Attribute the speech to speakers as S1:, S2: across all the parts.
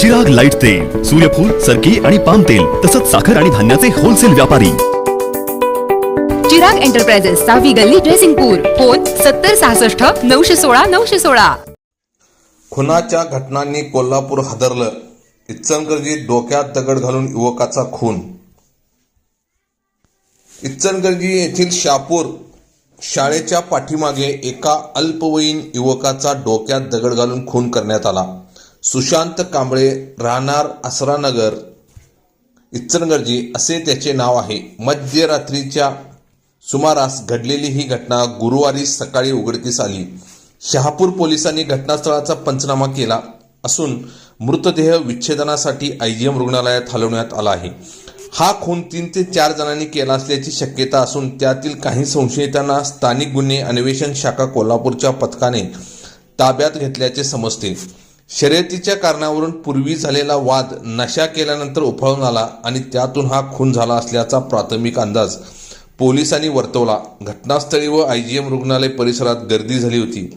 S1: Chirag light तेल सूर्यफूल सरकी आणि पाम तेल तसंच साखर आणि धान्याचे होलसेल व्यापारी.
S2: चिराग एंटरप्राइजेस सहावी गल्ली ड्रेसिंगपूर फोन सत्तर सहासष्ट नऊशे सोळा नऊशे सोळा.
S3: खुनाच्या घटनांनी कोल्हापूर हादरलं. इच्चलकरंजीत डोक्यात दगड घालून युवकाचा खून. इच्चलकरंजी येथील शापूर शाळेच्या पाठीमागे एका अल्पवयीन युवकाचा डोक्यात दगड घालून खून करण्यात आला. सुशांत कांबळे राहणार आसरानगर इच्चलकरंजी असे त्याचे नाव आहे. मध्यरात्रीच्या सुमारास घडलेली ही घटना गुरुवारी सकाळी उघडकीस आली. शहापूर पोलिसांनी घटनास्थळाचा पंचनामा केला असून मृतदेह विच्छेदनासाठी आयजीएम रुग्णालयात हलवण्यात आला आहे. हा खून तीन ते चार जणांनी केला असल्याची शक्यता असून त्यातील काही संशयितांना स्थानिक गुन्हे अन्वेषण शाखा कोल्हापूरच्या पथकाने ताब्यात घेतल्याचे समजते. शर्यतीच्या कारणावरून पूर्वी झालेला वाद नशा केल्यानंतर उफाळून आला आणि त्यातून हा खून झाला असल्याचा प्राथमिक अंदाज पोलिसांनी वर्तवला. घटनास्थळी व आय जी एम रुग्णालय परिसरात गर्दी झाली होती.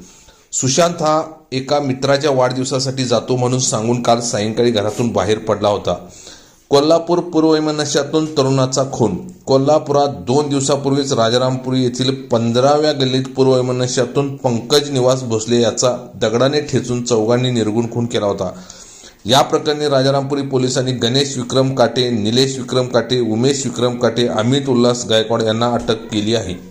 S3: सुशांत हा एका मित्राच्या वाढदिवसासाठी जातो म्हणून सांगून काल सायंकाळी घरातून बाहेर पडला होता. कोल्हापूर पूर्ववैमनस्यातून तरुणाचा खून. कोल्हापुरात दोन दिवसापूर्वीच राजारामपुरी येथील पंधराव्या गल्लीत पूर्ववैमनस्यातून पंकज निवास भोसले याचा दगडाने ठेचून चौघांनी निर्गुण खून केला होता. या प्रकरणी राजारामपुरी पोलिसांनी गणेश विक्रम काटे निलेश विक्रम काटे उमेश विक्रम काटे अमित उल्हास गायकवाड यांना अटक केली आहे.